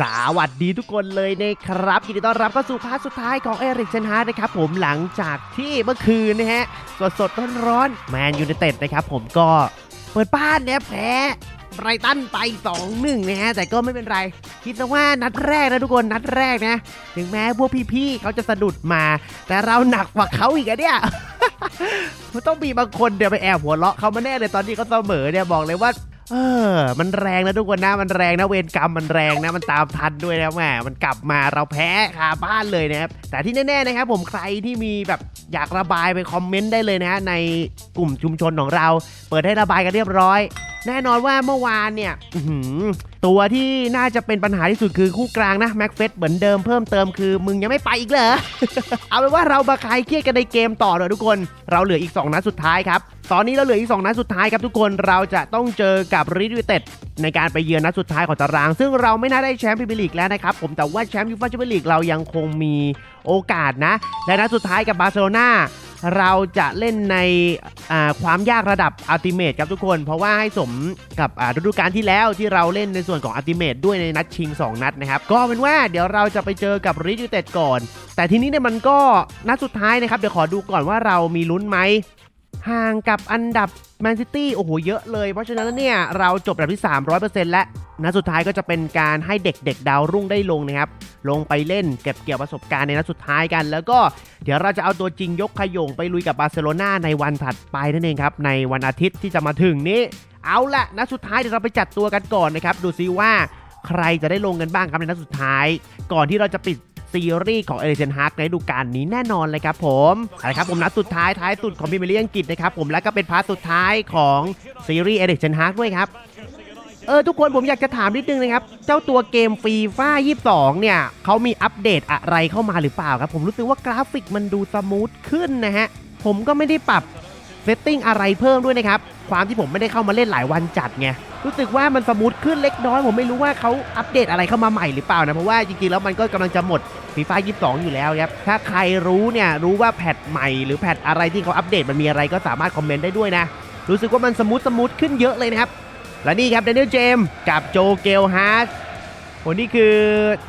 สวัสดีทุกคนเลยนะครับยินดีต้อนรับเข้าสู่พาร์ทสุดท้ายของเอริกเชนฮาร์ดนะครับผมหลังจากที่เมื่อคืนนะฮะสดสดร้อนๆแมนยูไนเต็ดนะครับผมก็เปิดบ้านเนี่ยแพ้ไบรตันไป 2-1 นะฮะ แต่ก็ไม่เป็นไร คิดซะว่านัดแรกนะทุกคนนัดแรกนะ ถึงแม้พวกพี่ๆเขาจะสะดุดมา แต่เราหนักกว่าเขาอีกอะเนี่ยมันต้องมีบางคนเดี๋ยวไปแอบหัวเราะเขามาแน่เลยตอนที่เขาเสมอเนี่ยบอกเลยว่า เออ มันแรงนะทุกคนนะ มันแรงนะเวรกรรมมันแรงนะ มันตามทันด้วยนะแหมมันกลับมาเราแพ้คาบ้านเลยนะครับ แต่ที่แน่ๆนะครับผมใครที่มีแบบอยากระบายไปคอมเมนต์ได้เลยนะในกลุ่มชุมชนของเรา เปิดให้ระบายกันเรียบร้อย แน่นอนว่าเมื่อวานเนี่ยตัวที่น่าจะเป็นปัญหาที่สุดคือคู่กลางนะแม็กเฟสเหมือนเดิมเพิ่มเติมคือมึงยังไม่ไปอีกเหรอ เอาเป็นว่าเรามาคลายเครียดกันในเกมต่อเลยทุกคน เราเหลืออีก 2 นัดสุดท้ายครับ ตอนนี้เราเหลืออีก 2 นัดสุดท้ายครับทุกคนเราจะต้องเจอกับริดิเต็ดในการไปเยือนนัดสุดท้ายของตาราง ซึ่งเราไม่น่าได้แชมป์พรีเมียร์ลีกแล้วนะครับผมแต่ว่าแชมป์ยูฟ่าแชมเปี้ยนลีกเรายังคงมีโอกาสนะ และนัดสุดท้ายกับบาร์เซโลนา เราจะเล่นในความยากระดับอัลติเมทครับทุกคน เพราะว่าให้สมกับฤดูกาลที่แล้วที่เราเล่นในส่วนของอัลติเมทด้วยในนัดชิง 2 นัดนะครับ ก็เป็นว่าเดี๋ยวเราจะไปเจอกับริดิเต็ดก่อน แต่ทีนี้เนี่ยมันก็นัดสุดท้ายนะครับ เดี๋ยวขอดูก่อนว่าเรามีลุ้นไหม ห่างกับอันดับแมนซิตี้โอ้โหเยอะเลย เพราะฉะนั้นเนี่ยเราจบอันดับที่ 300%และนัดสุดท้ายก็จะเป็นการให้เด็กๆ ดาวรุ่งได้ลงนะครับ ลงไปเล่นเก็บเกี่ยวประสบการณ์ในนัดสุดท้ายกัน แล้วก็เดี๋ยวเราจะเอาตัวจริงยกขยงไปลุยกับบาร์เซโลนาในวันถัดไปนั่นเองครับ ในวันอาทิตย์ที่จะมาถึงนี้ เอาละนัดสุดท้ายเดี๋ยวเราไปจัดตัวกันก่อนนะครับ ดูซิว่าใครจะได้ลงกันบ้างครับในนัดสุดท้าย ก่อนที่เราจะปิด ซีรีส์ของเอเ e นฮาร์กในฤดูกาลนี้แน่นอนเลยครับผมอาละครับผมนัดสุดท้ายท้ายสุดของพรีเมียร์ลีกอังกฤษนะครับผมและก็เป็นพาร์ทสุดท้ายของซีรีส์เอเ e นฮาร์กด้วยครับเออทุกคนผมอยากจะถามนิดนึงนะครับ เจ้าตัวเกมฟีฟ่า22 เนี่ยเขามีอัปเดตอะไรเข้ามาหรือเปล่าครับ ผมรู้สึกว่ากราฟิกมันดูสมูทขึ้นนะฮะ ผมก็ไม่ได้ปรับ เซตติ้งอะไรเพิ่มด้วยนะครับ ความที่ผมไม่ได้เข้ามาเล่นหลายวันจัดไง รู้สึกว่ามันสมูทขึ้นเล็กน้อย ผมไม่รู้ว่าเขาอัปเดตอะไรเข้ามาใหม่หรือเปล่านะ เพราะว่าจริงๆแล้วมันก็กำลังจะหมดฟีฟ่า22อยู่แล้วครับ ถ้าใครรู้เนี่ยรู้ว่าแพทใหม่หรือแพทอะไรที่เขาอัปเดตมันมีอะไรก็สามารถคอมเมนต์ได้ด้วยนะ รู้สึกว่ามันสมูทสมูทขึ้นเยอะเลยนะครับ และนี่ครับเดนิเอลเจมส์กับโจเกลฮาร์ด คนนี้คือ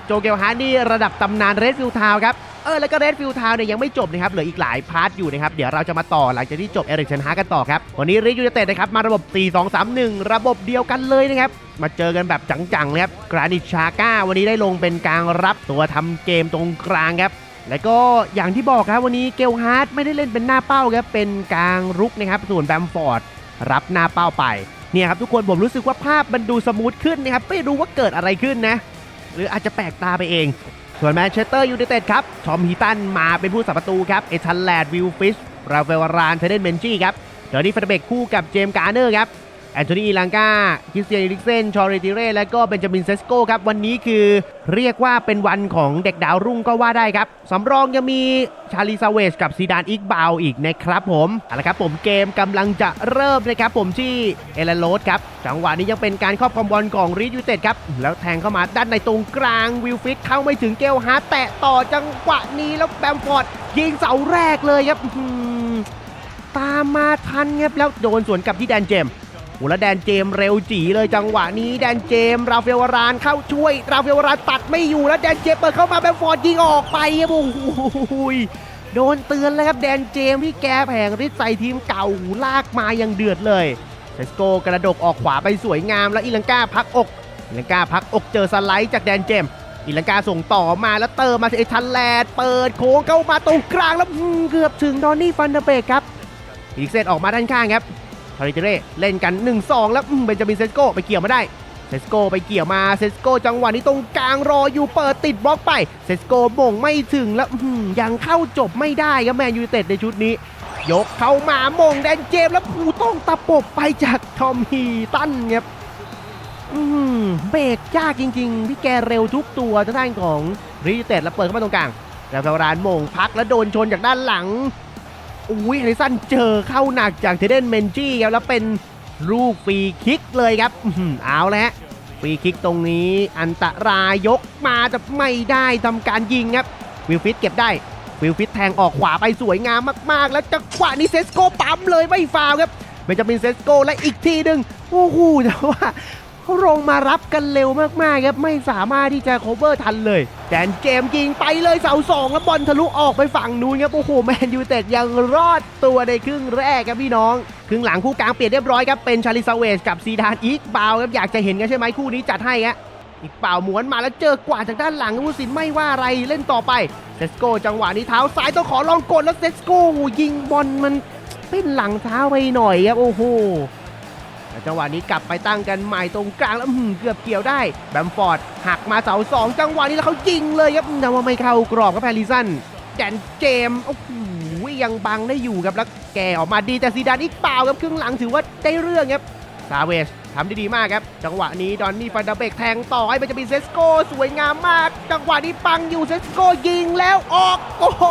โจเกลฮาร์ดนี่ระดับตำนานเรดฟิลทาวครับ เออแล้วก็เรดฟิลทาวเนี่ยยังไม่จบนะครับ เหลืออีกหลายพาร์ทอยู่นะครับ เดี๋ยวเราจะมาต่อหลังจากที่จบเอริกเชนฮาร์กันต่อครับ วันนี้ริยูเนเต็ดนะครับ มาระบบ 4-2-3-1 ระบบเดียวกันเลยนะครับ มาเจอกันแบบจังๆเลยครับกรานิชชาก้าวันนี้ได้ลงเป็นกลางรับตัวทำเกมตรงกลางครับแล้วก็อย่างที่บอกครับวันนี้เกลฮาร์ดไม่ได้เล่นเป็นหน้าเป้าครับเป็นกลางรุกนะครับส่วนแบมฟอร์ดรับหน้าเป้าไป เนี่ยครับทุกคนผมรู้สึกว่าภาพมันดูสมูทขึ้นนะครับไม่รู้ว่าเกิดอะไรขึ้นนะ หรืออาจจะแปลกตาไปเอง ส่วนแมนเชสเตอร์ยูไนเต็ดครับทอมฮีตันมาเป็นผู้สับประตูครับเอชันแลดวิลฟิชราเฟลรานเทเดนเบนจี้ครับเดอร์นี่ฟาเบกคู่กับเจมส์การ์เนอร์ครับ แอนโทนีลังกาคริสเตียนอิริกเซน ชอริติเร่ และก็เบนจามินเซสโกครับ วันนี้คือเรียกว่าเป็นวันของเด็กดาวรุ่งก็ว่าได้ครับ สำรองยังมีชาลีซาเวชกับซีดานอิกบาวอีกนะครับผมเอาละครับผมเกมกำลังจะเริ่มนะครับผมที่เอเลนโรสครับ จังหวะนี้ยังเป็นการครอบครองบอลของรีดยูเต็ดครับ แล้วแทงเข้ามาด้านในตรงกลางวิลฟิตเข้าไม่ถึงเกลฮาร์แตะต่อจังหวะนี้แล้วแบมฟอร์ดยิงเสาแรกเลยครับตามมาทันครับแล้วโดนสวนกับที่แดนเจม โอ้แล้วแดนเจมส์เร็วจีเลยจังหวะนี้แดนเจมส์ราเฟลวารานเข้าช่วย ราเฟลวารานตัดไม่อยู่แล้วแดนเจมส์เปิดเข้ามาแบมฟอร์ดยิงออกไปครับโอ้โหโดนเตือนเลยครับแดนเจมส์ที่แกแผงฤทธิ์ใส่ทีมเก่าลากมายังเดือดเลยเซสโกกระดกออกขวาไปสวยงามแล้วอิลังกาพักอกอิลังกาพักอกเจอสไลด์จากแดนเจมส์อิลังกาส่งต่อมาแล้วเติมมาเอทันแลดเปิดโค้งเข้ามาตรงกลางแล้วเกือบถึงดอนนี่ฟันเดเบกครับอีกเซตออกมาด้านข้างครับ ทาริเจเร่เล่นกัน 1-2 แล้วเบนจามินเซสโกไปเกี่ยวมาได้เซสโกไปเกี่ยวมาเซสโกจังหวะนี้ตรงกลางรออยู่เปิดติดบล็อกไปเซสโกมงไม่ถึงแล้วอื้อหือยังเข้าจบไม่ได้ครับแมนยูเต็ดในชุดนี้ ยกเข้ามามงแดนเจมส์แล้วผูต้องตะปบไปจากทอมฮีตันครับอืมเบรกยากจริงๆ พี่แกเร็วทุกตัวทางด้านของรีเต็ดแล้วเปิดเข้ามาตรงกลางแล้วฟารานมงพักแล้วโดนชนจากด้านหลัง อุ้ยฮาริสันเจอเข้าหนักจากเทเดนเมนจี้ครับแล้วเป็นลูกฟรีคิกเลยครับอื้อหือเอาแล้วฮะฟรีคิกตรงนี้อันตรายยกมาจะไม่ได้ทำการยิงครับวิลฟิตเก็บได้วิลฟิตแทงออกขวาไปสวยงามมากๆ แล้วจังหวะนี้เซสโกปั๊มเลยไม่ฟาวครับเบนจามินเซสโกและอีกทีหนึ่งโอ้โหแต่ว่า เขาลงมารับกันเร็วมากๆครับไม่สามารถที่จะ cover ทันเลยแดนเจมยิงไปเลยเสาสองแล้วบอลทะลุออกไปฝั่งนู้นครับโอ้โหแมนยูเต็ดยังรอดตัวในครึ่งแรกครับพี่น้องครึ่งหลังคู่กลางเปลี่ยนเรียบร้อยครับเป็นชาลิซาเวสกับซีดานอีกบาครับอยากจะเห็นกันใช่ไหมคู่นี้จัดให้ครับอีกเปล่าหมวนมาแล้วเจอกว่าจากด้านหลังผู้สินไม่ว่าอะไรเล่นต่อไปเซสโกจังหวะนี้เท้าซ้ายต้องขอลองกดแล้วเซสโกยิงบอลมันเป็นหลังเท้าไปหน่อยครับโอ้โห จังหวะนี้กลับไปตั้งกันใหม่ตรงกลางแล้วอื้อหือเกือบเกี่ยวได้แบมฟอร์ดหักมาเสาสองจังหวะนี้แล้วเขายิงเลยครับแต่ว่าไม่เข้ากรอบครับแพริสันแดนเจมโอ้โหยังบังได้อยู่ครับแล้วแกออกมาดีแต่ซีดานอีกเปล่าครับครึ่งหลังถือว่าได้เรื่องครับซาเวสทำได้ดีมากครับ จังหวะนี้ดอนนี่ฟันดาเบกแทงต่อให้มันจะเป็นเซสโกสวยงามมาก จังหวะนี้ปังอยู่เซสโกยิงแล้วออก โอ้โห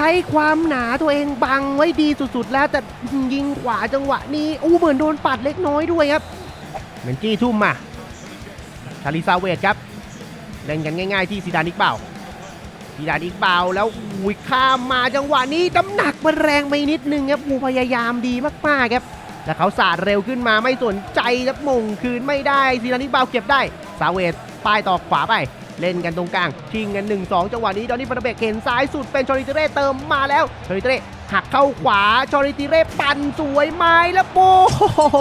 ใช้ความหนาตัวเองบังไว้ดีสุดๆ แล้วแต่ยิงขวาจังหวะนี้อู้เหมือนโดนปัดเล็กน้อยด้วยครับเหมือนจี้ทุ่มมาชาลิซาเวตครับ เล่นกันง่ายๆที่ซีดานิกเปล่าซีดานิกเปล่าแล้วอุ้ยข้ามมาจังหวะนี้น้ำหนักมันแรงไปนิดนึงครับอูพยายามดีมากๆครับแต่เขาสาดเร็วขึ้นมาไม่สนใจครับมงคืนไม่ได้ซีดานิกเปล่าเก็บได้ซาเวต ป้ายต่อขวาไป เล่นกันตรงกลางชิงกัน 1-2 จังหวะนี้ดอนนี่ฟันเดอร์เบกเห็นซ้ายสุดเป็นชอริติเร่เติมมาแล้วชอริติเร่หักเข้าขวาชอริติเร่ปั่นสวยไม้แล้วโอ้โห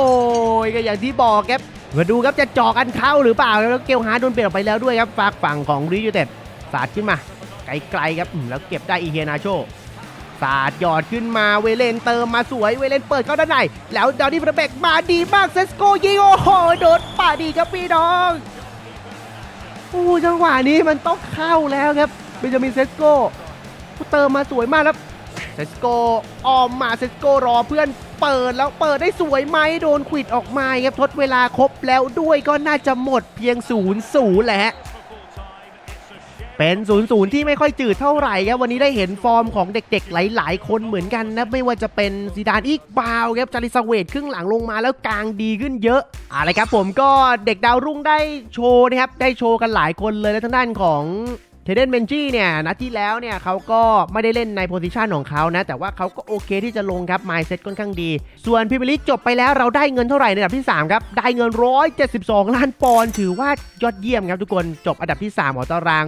ก็อย่างที่บอกครับมาดูครับจะจอกันเข้าหรือเปล่าแล้วเกลฮาร์ดโดนเปลี่ยนออกไปแล้วด้วยครับฝากฝั่งของรียูเต็ดสาดขึ้นมา ไกลๆครับแล้วเก็บได้อีเฮนาโชสาดหยอดขึ้นมาเวเลนเติมมาสวยเวเลนเปิดเข้าด้านในแล้วดอนนี่ฟันเดอร์เบกมาดีมากเซสโกยิงโอ้โหโดนป่าดีครับพี่น้อง โอ้จังหวะนี้มันต้องเข้าแล้วครับเบนจามินเซสโกเติมมาสวยมากแล้วเซสโกออมมาเซสโกรอเพื่อนเปิดแล้วเปิดได้สวยไหมโดนขวิดออกมาครับทดเวลาครบแล้วด้วยก็น่าจะหมดเพียง0ูนย์ศูนย์แหละ เป็น0ูนย์ศูนย์ที่ไม่ค่อยจืดเท่าไหร่ครับวันนี้ได้เห็นฟอร์มของเด็กๆ หลายๆ คนเหมือนกันนะ ไม่ว่าจะเป็นซีดานอีกบาวครับจาริสเวตครึ่งหลังลงมาแล้วกลางดีขึ้นเยอะอะไรครับผมก็เด็กดาวรุ่งได้โชว์นะครับ ได้โชว์กันหลายคนเลยและทางด้านของเทเดนเบนจี้เนี่ยนัดที่แล้วเนี่ยเขาก็ไม่ได้เล่นในโพซิชันของเขานะ แต่ว่าเขาก็โอเคที่จะลงครับไมเซ็ตค่อนข้างดี ส่วนพิมยร์ลิกจบไปแล้วเราได้เงินเท่าไหร่ในอันดับที่ 3 ครับ ได้เงิน 172 ล้านปอนด์ถือว่ายอดเยี่ยมครับทุกคนจบอันดับที่ 3 ของตาราง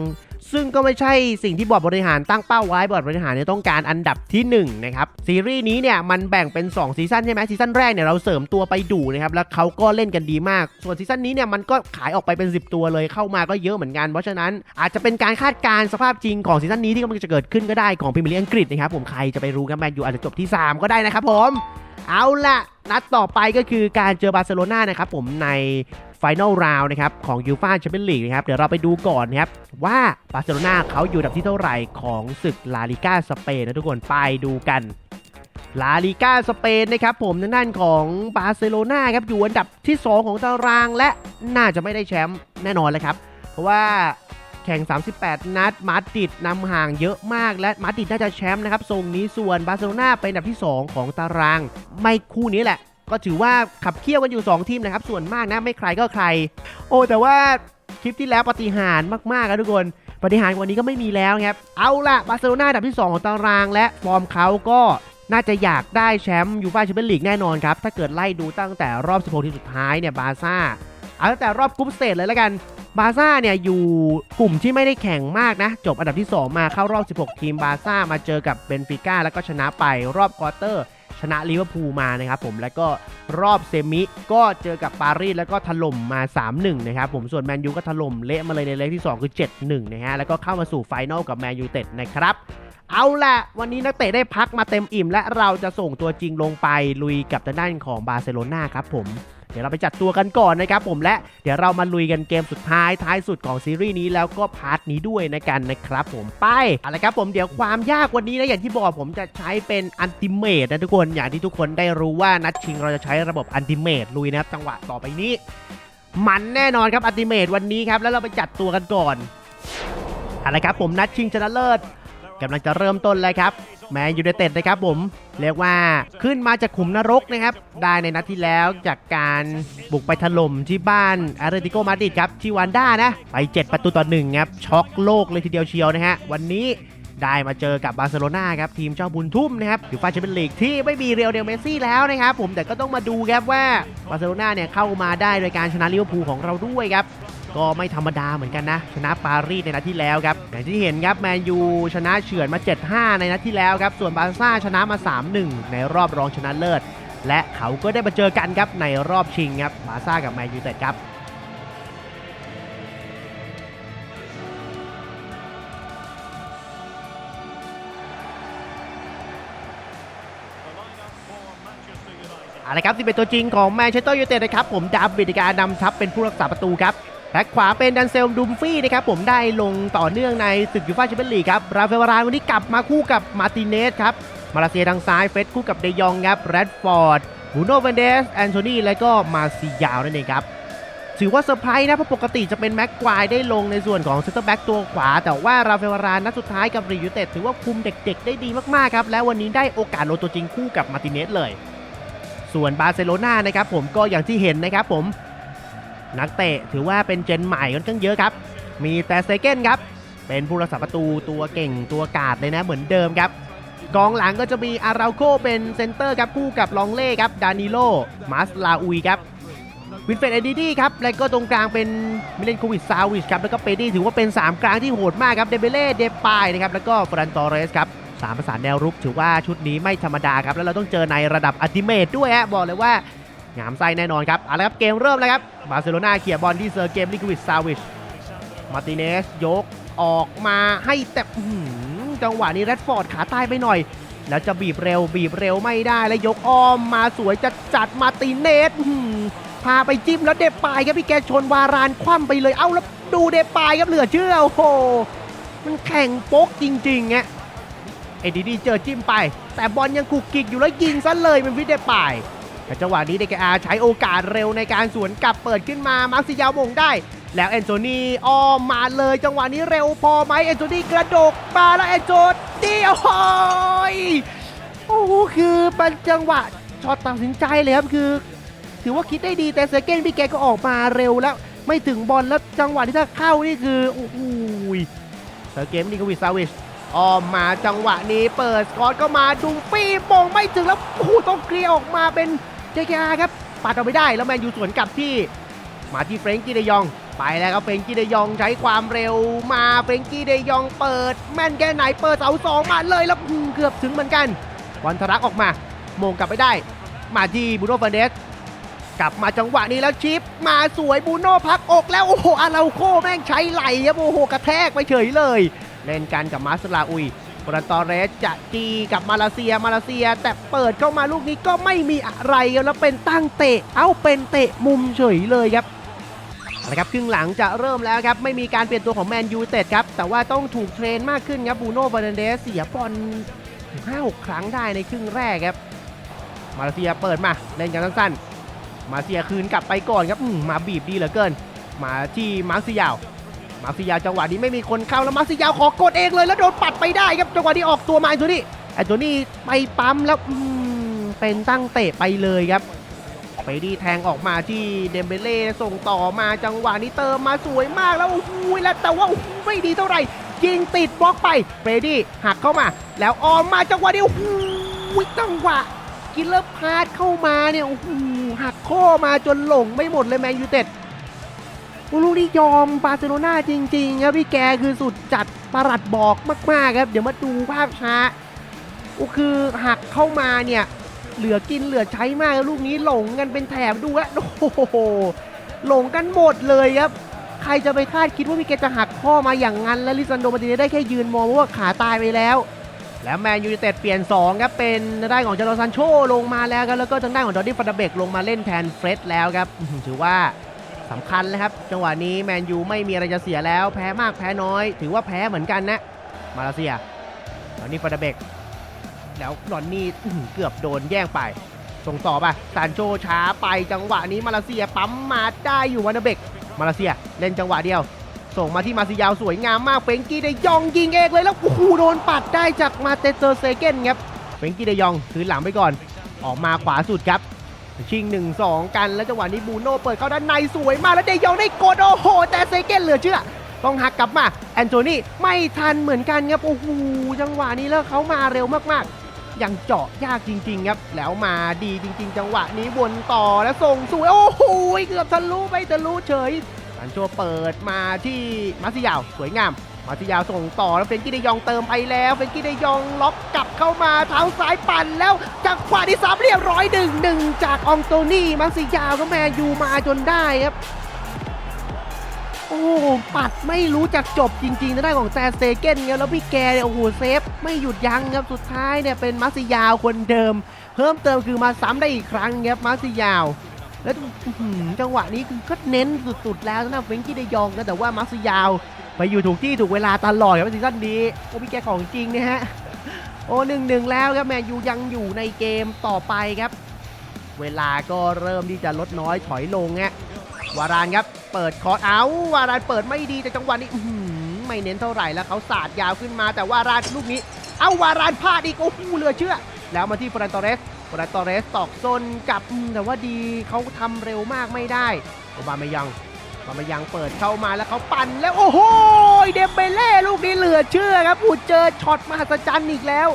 ซึ่งก็ไม่ใช่สิ่งที่บอร์ดบริหารตั้งเป้าไว้บอร์ดบริหารเนี่ยต้องการอันดับที่1นะครับซีรีส์นี้เนี่ยมันแบ่งเป็น 2 ซีซั่นใช่ไหมซีซั่นแรกเนี่ยเราเสริมตัวไปดูนะครับแล้วเขาก็เล่นกันดีมาก ส่วนซีซั่นนี้เนี่ยมันก็ขายออกไปเป็น 10 ตัวเลยเข้ามาก็เยอะเหมือนกัน เพราะฉะนั้นอาจจะเป็นการคาดการณ์สภาพจริงของซีซั่นนี้ที่กำลังจะเกิดขึ้นก็ได้ของพรีเมียร์ลีกอังกฤษนะครับผมใครจะไปรู้ครับแมนยูอาจจะจบที่ 3 ก็ได้นะครับผมเอาละ นัดต่อไปก็คือการเจอบาร์เซโลนานะครับผมในไฟนลราวนะครับของยูฟาแชมเปี้ยนลีกนะครับเดี๋ยวเราไปดูก่อนนะครับว่าบาร์เซโลนาเขาอยู่อันดับที่เท่าไหร่ของศึกลาลิก้าสเปนนะทุกคนไปดูกันลาลิก้าสเปนนะครับผมทางด้านของบาร์เซโลนาครับอยู่อันดับที่ 2 ของตารางและน่าจะไม่ได้แชมป์แน่นอนเลยครับ เพราะว่า ข่ง 38 นัด มาดริดนำห่างเยอะมาก และมาดริดน่าจะแชมป์นะครับทรงนี้ส่วนบาร์เซโลนาเป็นอันดับที่ 2 ของตาราง ไม่คู่นี้แหละ ก็ถือว่าขับเคี่ยวกันอยู่ 2 ทีมนะครับ ส่วนมากนะไม่ใครก็ใคร โอ้แต่ว่าคลิปที่แล้วปฏิหารมากๆครับทุกคนปฏิหารวันนี้ก็ไม่มีแล้วครับ เอาละบาร์เซโลนาอันดับที่ 2 ของตาราง และฟอร์มเขาก็น่าจะอยากได้แชมป์ยูฟ่าแชมเปี้ยนลีกแน่นอนครับ ถ้าเกิดไล่ดูตั้งแต่รอบ 16 ทีมสุดท้ายเนี่ยบาร์ซ่า เอาตั้งแต่รอบกรุ๊ปสเตจเลยแล้วกัน บาร์ซ่าเนี่ยอยู่กลุ่มที่ไม่ได้แข่งมากนะ จบอันดับที่ 2 มาเข้ารอบ 16 ทีมบาร์ซ่ามาเจอกับเบนฟิก้าแล้วก็ชนะไปรอบควอเตอร์ ชนะลิเวอร์พูลมานะครับผมแล้วก็รอบเซมิก็เจอกับปารีสแล้วก็ถล่มมา 3-1 นะครับผมส่วนแมนยูก็ถล่มเละมาเลยในเลขที่ 2 คือ 7-1 นะฮะแล้วก็เข้ามาสู่ไฟนอลกับแมนยูเต็ดนะครับเอาละวันนี้นักเตะได้พักมาเต็มอิ่ม และเราจะส่งตัวจริงลงไปลุยกับทางด้านของบาร์เซโลนาครับผม เดี๋ยวเราไปจัดตัวกันก่อนนะครับผมและเดี๋ยวเรามาลุยกันเกมสุดท้ายท้ายสุดของซีรีส์นี้แล้วก็พาร์ทนี้ด้วยนะกันนะครับผมไปเอาละครับผมเดี๋ยวความยากวันนี้นะอย่างที่บอกผมจะใช้เป็นอันติเมตนะทุกคนอย่างที่ทุกคนได้รู้ว่านัดชิงเราจะใช้ระบบอันติเมตลุยนะครับจังหวะต่อไปนี้ มันแน่นอนครับอันติเมตวันนี้ครับแล้วเราไปจัดตัวกันก่อนเอาละครับผมนัดชิงชนะเลิศกำลังจะเริ่มต้นเลยครับ แมนยูไนเต็ดนะครับผมเรียกว่าขึ้นมาจากขุมนรกนะครับ ได้ในนัดที่แล้วจากการบุกไปถล่มที่บ้านอาร์เรติโกมาดริดครับที่วันด้านะไป 7 ประตูต่อ1ครับช็อกโลกเลยทีเดียวเชียวนะฮะวันนี้ได้มาเจอกับบาร์เซโลนาครับ ทีมเจ้าบุญทุ่มนะครับยูฟ่าแชมเปี้ยนลีกที่ไม่มีเรียวเดลเมซี่แล้วนะครับผมแต่ก็ต้องมาดูครับว่าบาร์เซโลนาเนี่ยเข้ามาได้โดยการชนะลิเวอร์พูลของเราด้วยครับ ก็ไม่ธรรมดาเหมือนกันนะ ชนะปารีสในนัดที่แล้วครับอย่างที่เห็นครับแมนยูชนะเฉือนมา 7-5 ในนัดที่แล้วครับ ส่วนบาร์ซ่าชนะมา 3-1 ในรอบรองชนะเลิศ และเขาก็ได้มาเจอกันครับในรอบชิงครับบาร์ซ่ากับแมนยูเต็ดครับอาละครับที่เป็นตัวจริงของแมนเชสเตอร์ยูไนเต็ดนะครับ ผมดาวิดการนำทัพเป็นผู้รักษาประตูครับ แบ็คขวาเป็นดันเซลดุมฟี่นะครับผมได้ลงต่อเนื่องในศึกยูฟ่าแชมเปี้ยนลีกครับราเฟลวารานวันนี้กลับมาคู่กับมาร์ติเนสครับมาเลเซียทางซ้ายเฟสคู่กับเดยองครับแรดฟอร์ดบูโนเวนเดสแอนโทนีและก็มาซิยาวนั่นเองครับถือว่าเซอร์ไพรส์นะเพราะปกติจะเป็นแม็กควายได้ลงในส่วนของเซนเตอร์แบ็กตัวขวา แต่ว่าราเฟลวารานนัดสุดท้ายกับรียูเต็ดถือว่าคุมเด็กๆ ได้ดีมากๆครับและวันนี้ได้โอกาสลงตัวจริงคู่กับมาติเนสเลย ส่วนบาร์เซโลนานะครับผมก็อย่างที่เห็นนะครับผม นักเตะถือว่าเป็นเจนใหม่ค่อนข้างเยอะครับ มีแต่เซเกนครับ เป็นผู้รักษาประตูตัวเก่งตัวกาดเลยนะเหมือนเดิมครับกองหลังก็จะมีอาราโคเป็นเซนเตอร์ครับคู่กับลองเล่ครับดานิโลมาสลาอุยครับวินเฟรดเอดีดี้ครับและก็ตรงกลางเป็นมิเลนโควิชซาวิชครับแล้วก็เปดี้ถือว่าเป็น 3 กลางที่โหดมากครับเดเบเล่เดปายนะครับแล้วก็ฟรันตอเรสครับสามประสานแนวรุกถือว่าชุดนี้ไม่ธรรมดาครับ แล้วเราต้องเจอในระดับอัติเมตด้วยฮะบอกเลยว่า งามไส้แน่นอนครับเอาละครับเกมเริ่มแล้วครับบาร์เซโลนาเขี่ยบอลที่เซอร์เกมลิควิดซาวิชมาร์ติเนสยกออกมาให้แต่จังหวะนี้แรดฟอร์ดขาใต้ไปหน่อย แล้วจะบีบเร็วบีบเร็วไม่ได้แล้วยกอ้อมมาสวยจัดจัดมาติเนสพาไปจิ้มแล้วเดปายครับพี่แกชนวารานคว่ำไปเลยเอ้าแล้วดูเดปายครับเหลือเชื่อโอ้โหมันแข่งโป๊กจริงๆฮะเอ็ดดีดีเจอจิ้มไป แต่บอลยังกุกกิกอยู่แล้วยิงซะเลยเป็นวิดเดปาย แต่จังหวะนี้เดกอาใช้โอกาสเร็วในการสวนกลับเปิดขึ้นมามาร์ซิยาวมงได้ แล้วแอนโทนีอ้อมมาเลย จังหวะนี้เร็วพอไหมแอนโทนีกระโดดมาแล้วแอนโทนีโอ้โหยโอ้โหคือเป็นจังหวะช็อตตัดสินใจเลยครับคือ ถือว่าคิดได้ดีแต่เซเกนพี่แกก็ออกมาเร็วแล้ว ไม่ถึงบอลแล้วจังหวะที่ถ้าเข้านี่คือโอ้โหยเซเกมนิโควิซาวิชออมมาจังหวะนี้เปิดสกอตก็มาดูปีมงไม่ถึงแล้วโอ้โหต้องเคลียร์ออกมาเป็น เคาครับปัดเอาไม่ได้แล้วแมนยูสวนกลับที่ มาที่เฟรงกี้เดยอง ไปแล้วครับเฟรงกี้เดยองใช้ความเร็วมาเฟรงกี้เดยองเปิด แม่นแค่ไหนเปิดเสาสองมาเลยแล้วเกือบถึงเหมือนกันบอลทะลักออกมามงกลับไปได้ มาที่บูโน่เฟร์เนสกลับมาจังหวะนี้แล้วชิป มาสวยบูโน่พักอกแล้วโอ้โหอาราโคแม่งใช้ไหลครับโอ้โหกระแทกไปเฉยเลย เล่นกันกับมาสลาอุย ฟรานตอเรสจะจีกับมาเลเซียมาเลเซีย แต่เปิดเข้ามาลูกนี้ก็ไม่มีอะไรครับแล้วเป็นตั้งเตะ เอ้าเป็นเตะมุมเฉยเลยครับเอาละครับครึ่งหลังจะเริ่มแล้วครับ ไม่มีการเปลี่ยนตัวของแมนยูเต็ดครับ แต่ว่าต้องถูกเทรนมากขึ้นครับบูโน่ฟาร์นันเดสเสียบอลห้าหกครั้งได้ในครึ่งแรกครับ มาเลเซียเปิดมาเล่นกันสั้นๆมาเลเซียคืนกลับไปก่อนครับอืมมาบีบดีเหลือเกิน มาที่มาร์ซิยาว มาซิยาจังหวะนี้ไม่มีคนเข้าแล้วมาซิยาขอกดเองเลยแล้วโดนปัดไปได้ครับจังหวะนี้ออกตัวมาไอ้ตัวนี้ไอ้ตัวนี้ไปปั๊มแล้วเป็นตั้งเตะไปเลยครับไปดีแทงออกมาที่เดมเบเล่ส่งต่อมาจังหวะนี้เติมมาสวยมากแล้วโอ้โหแล้วแต่ว่าไม่ดีเท่าไหร่ยิงติดบล็อกไปเฟรดี้หักเข้ามา แล้วออมมาจังหวะนี้โอ้โหจังหวะกินเลอร์พาดเข้ามาเนี่ยโอ้โหหักข้อมาจนหลงไม่หมดเลยแมนยูเต็ด ลูกนี้ยอมบาร์เซโลนาจริง ๆ ครับพี่แกคือสุดจัดประหลัดบอกมาก ๆ ครับ เดี๋ยวมาดูภาพช้าโอ้คือหักเข้ามาเนี่ย เหลือกินเหลือใช้มากลูกนี้หลงกันเป็นแถบดูแลโอ้โหหลงกันหมดเลยครับ ใครจะไปคาดคิดว่าพี่แกจะหักข้อมาอย่างนั้น และลิซันโดมาติเนได้แค่ยืนมองว่าขาตายไปแล้ว แล้วแมนยูไนเต็ดเปลี่ยน2ครับเป็นทางด้ของจาร์ซันโชลงมาแล้วครับแล้วก็ทางด้านของดอดดี้ฟันเดเบกลงมาเล่นแทนเฟร็ดแล้วครับถือว่า สำคัญเลยครับ จังหวะนี้แมนยูไม่มีอะไรจะเสียแล้ว แพ้มากแพ้น้อย ถือว่าแพ้เหมือนกันนะ มาเลเซียดอนนี่ฟันเดเบก แล้วดอนนี่เกือบโดนแย่งไป ส่งต่อไปซานโชช้าไปจังหวะนี้มาเลเซียปั๊มมาได้อยู่วันเดเบก มาเลเซียเล่นจังหวะเดียว ส่งมาที่มาซิยาวสวยงามมากเฟงกี้ได้ยองยิงเองเลยแล้วโอ้โหโดนปัดได้จากมาเตเตอร์เซเกนครับเฟงกี้ได้ยองคืนหลังไปก่อน ออกมาขวาสุดครับ ชิง 1 2 กันแล้วจังหวะนี้บูโน่เปิดเข้าด้านในสวยมากแล้วเดยองได้กดโอ้โห แต่เซเกนเหลือเชื่อ ต้องหักกลับมา แอนโทนีไม่ทันเหมือนกันครับโอ้โหจังหวะนี้แล้วเขามาเร็วมากๆ ยังเจาะยากจริง ๆ ครับ แล้วมาดีจริง ๆ จังหวะนี้วนต่อแล้วส่งสวยโอ้โหเกือบทะลุไปทะลุเฉยสันโชเปิดมาที่มาซิยาวสวยงาม มาซิยาวส่งต่อแล้วเฟนกี้เดยองเติมไปแล้วเฟนกี้เดยองล็อกกลับเข้ามาเท้าซ้ายปั่นแล้วจากขวาที่สามเรียบร้อยหนึ่งหนึ่งจากอองโตนี่มาซิยาวก็แมนยูมาจนได้ครับโอ้ปัดไม่รู้จักจบจริงๆทางด้านของแซนเตเกนครับแล้วพี่แกเนี่ยโอ้โหเซฟ ไม่หยุดยั้งครับสุดท้ายเนี่ยเป็นมาซิยาวคนเดิม เพิ่มเติมคือมาซ้ำได้อีกครั้งครับมาซิยาว แล้วจังหวะนี้คือก็เน้นสุดๆแล้วนะเฟงกี้เดยองนะแต่ว่ามาซิยาว ไปอยู่ถูกที่ถูกเวลาตลอดครับซีซั่นนี้โอ้พี่แกของจริงเนี่ยฮะโอ้หนึ่งหนึ่งแล้วครับแมนยูยังอยู่ในเกมต่อไปครับ เวลาก็เริ่มที่จะลดน้อยถอยลงฮะวารานครับเปิดคอร์สเอาวารานเปิดไม่ดีแต่จังหวะนี้อืไม่เน้นเท่าไหร่แล้วเขาสาดยาวขึ้นมาแต่วารานลูกนี้ เอาวารานพลาดอีกโอ้โหเหลือเชื่อ แล้วมาที่ฟรานตอเรสฟรานตอเรสตอกซนกับแต่ว่าดีเขาทำเร็วมากไม่ได้โอบามายัง โอบามายังเปิดเข้ามาแล้วเขาปั่นแล้วโอ้โหเดมเบเล่ลูกนี้เหลือเชื่อครับอูเจอช็อตมหัศจรรย์อีกแล้ว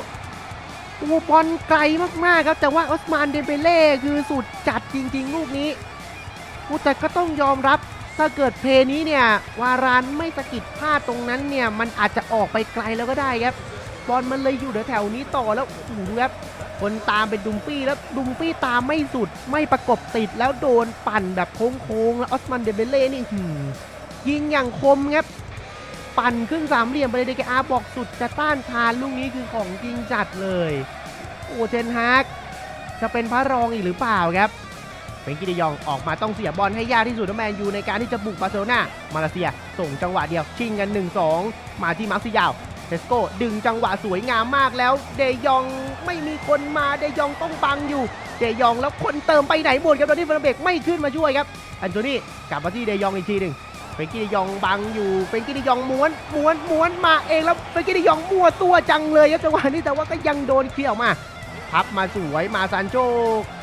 โอ้บอลไกลมากๆครับแต่ว่าออสมานเดมเบเล่คือสุดจัดจริง ๆ ลูกนี้อ้แต่ก็ต้องยอมรับถ้าเกิดเพลนี้เนี่ยวารานไม่สะกิดพลาดตรงนั้นเนี่ยมันอาจจะออกไปไกลแล้วก็ได้ครับบอลมันเลยอยู่แถวๆนี้ต่อแล้วโอ้โหครับ คนตามเป็นดุมปี้แล้วดุมปี้ตามไม่สุดไม่ประกบติดแล้วโดนปั่นแบบโค้งๆแล้วออสมันเดเบเล่นี่หืมยิงอย่างคมครับปั่นขึ้นสามเหลี่ยมไปเลยเดกอาบอกสุดจะต้านทานลูกนี้คือของจริงจัดเลย โอ้เทนฮากจะเป็นพระรองอีกหรือเปล่าครับเฟรงกี้เดยองออกมาต้องเสียบอลให้ยากที่สุดแมนยูในการที่จะบุกบาร์เซโลนามาเลเซีย ส่งจังหวะเดียวชิงกัน 1-2 มาที่มาร์ซิยาว เทสโก้ดึงจังหวะสวยงามมากแล้ว เดยองไม่มีคนมาเดยองต้องบังอยู่ เดยองแล้วคนเติมไปไหนหมดครับตอนนี้เฟรนเบกไม่ขึ้นมาช่วยครับอันโทนี่กลับมาที่เดยองอีกทีหนึ่งเฟรงกี้เดยองบังอยู่เฟรงกี้เดยองม้วนม้วนม้วนมาเองแล้วเฟรงกี้เดยองมั่วตัวจังเลยครับจังหวะนี้แต่ว่าก็ยังโดนเคลียร์ออกมาพับมาสวยมาซานโช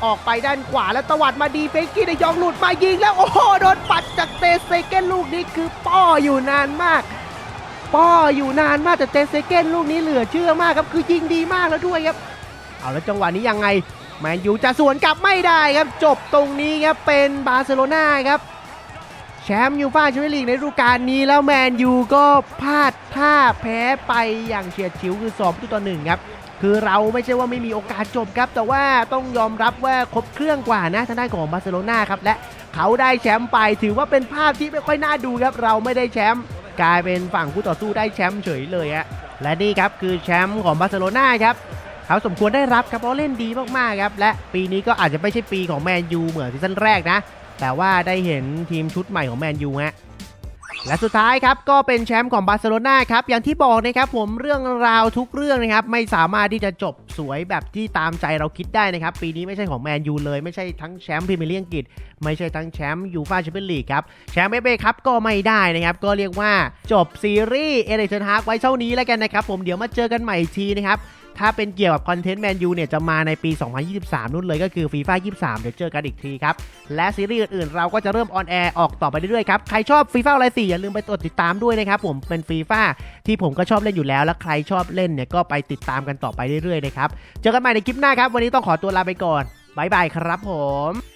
ออกไปด้านขวาแล้วตวัดมาดีเฟกกี้ได้ยองหลุดมายิงแล้วโอ้โหโดนปัดจากเตเซเกนลูกนี้คือป้ออยู่นานมาก ป้ออยู่นานมากแต่เตเซเกนลูกนี้เหลือเชื่อมากครับคือยิงดีมากแล้วด้วยครับ เอาแล้วจังหวะนี้ยังไงแมนยูจะสวนกลับไม่ได้ครับ จบตรงนี้ครับเป็นบาร์เซโลนาครับแชมป์ยูฟ่าแชมเปี้ยนลีกในฤดูกาลนี้แล้วแมนยูก็พลาดท่าแพ้ไปอย่างเฉียดฉิวคือ2ประตูต่อหนึ่งครับคือเราไม่ใช่ว่าไม่มีโอกาสจบครับ แต่ว่าต้องยอมรับว่าครบเครื่องกว่านะทางด้านของบาร์เซโลนาครับและเขาได้แชมป์ไปถือว่าเป็นภาพที่ไม่ค่อยน่าดูครับ เราไม่ได้แชมป์ กลายเป็นฝั่งคู่ต่อสู้ได้แชมป์เฉยเลยฮะและนี่ครับคือแชมป์ของบาร์เซโลนาครับเขาสมควรได้รับครับเพราะเล่นดีมากๆครับและปีนี้ก็อาจจะไม่ใช่ปีของแมนยูเหมือนซีซั่นแรกนะ แต่ว่าได้เห็นทีมชุดใหม่ของแมนยูฮะ และสุดท้ายครับก็เป็นแชมป์ของบาร์เซโลนาครับอย่างที่บอกนะครับผมเรื่องราวทุกเรื่องนะครับไม่สามารถที่จะจบสวยแบบที่ตามใจเราคิดได้นะครับปีนี้ไม่ใช่ของแมนยูเลยไม่ใช่ทั้งแชมป์พรีเมียร์ลีกอังกฤษไม่ใช่ทั้งแชมป์ยูฟ่าแชมเปี้ยนลีกครับแชมป์เอฟเอครับก็ไม่ได้นะครับก็เรียกว่าจบซีรีส์เอเดนฮาร์กไว้เท่านี้แล้วกันนะครับผมเดี๋ยวมาเจอกันใหม่ทีนะครับ ถ้าเป็นเกี่ยวกับคอนเทนต์แมนยูเนี่ยจะมาในปี 2023 นู่นเลยก็คือฟีฟ่า23 เดี๋ยวเจอกันอีกทีครับ และซีรีส์อื่นๆ เราก็จะเริ่มออนแอร์ออกต่อไปเรื่อยๆครับ ใครชอบฟีฟ่าอะไรสี่อย่าลืมไปกดติดตามด้วยนะครับผมเป็นฟีฟ่าที่ผมก็ชอบเล่นอยู่แล้ว และใครชอบเล่นเนี่ยก็ไปติดตามกันต่อไปเรื่อยๆนะครับเจอกันใหม่ในคลิปหน้าครับวันนี้ต้องขอตัวลาไปก่อนบายบายครับผม